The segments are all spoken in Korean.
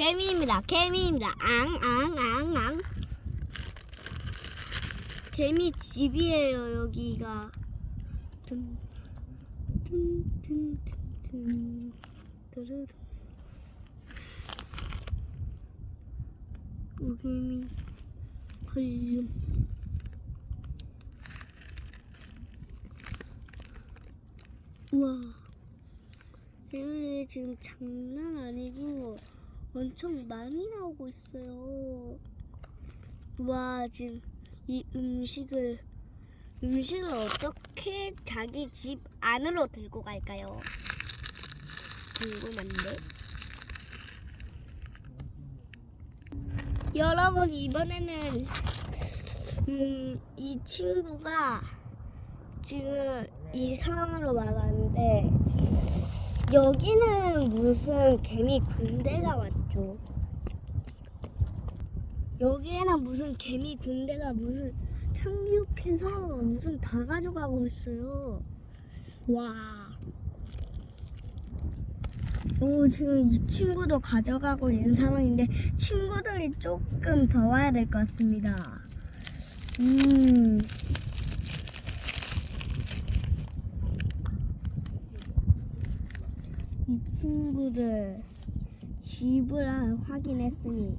개미입니다. 개미입니다. 앙, 앙, 앙, 앙. 개미 집이에요, 여기가. 둥, 둥, 둥, 둥, 둥. 든, 든, 든, 든. 개미 걸림. 우와. 개미 지금 장난 아니고. 엄청 많이 나오고 있어요 와 지금 이 음식을 음식을 어떻게 자기 집 안으로 들고 갈까요? 궁금한데. 여러분 이번에는 음, 이 친구가 지금 이 상황으로 와봤는데 여기는 무슨 개미 군대가 왔 죠. 여기에는 무슨 개미 군대가 무슨 착륙해서 무슨 다 가져가고 있어요. 와. 오, 지금 이 친구도 가져가고 있는 상황인데 친구들이 조금 더 와야 될 것 같습니다. 음. 이 친구들 집을 확인했으니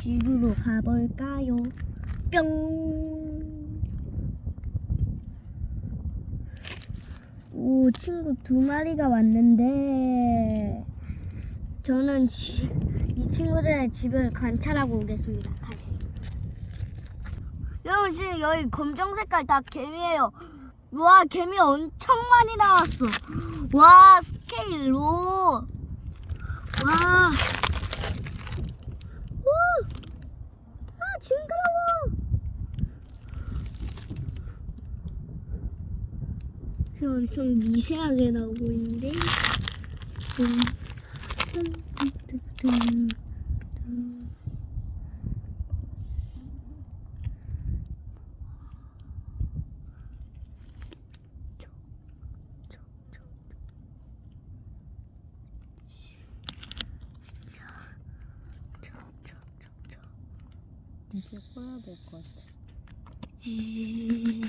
집으로 가볼까요? 뿅. 오, 친구 두 마리가 왔는데 저는 지- 이 친구들의 집을 관찰하고 오겠습니다. 다시. 여러분 지금 여기 검정 색깔 다 개미예요. 와 개미 엄청 많이 나왔어. 와 스케일로. 와. 우. 아 징그러워. 지금 엄청 미세하게 나오고 있는데. 이제 꺼야 될 것 같아. 지-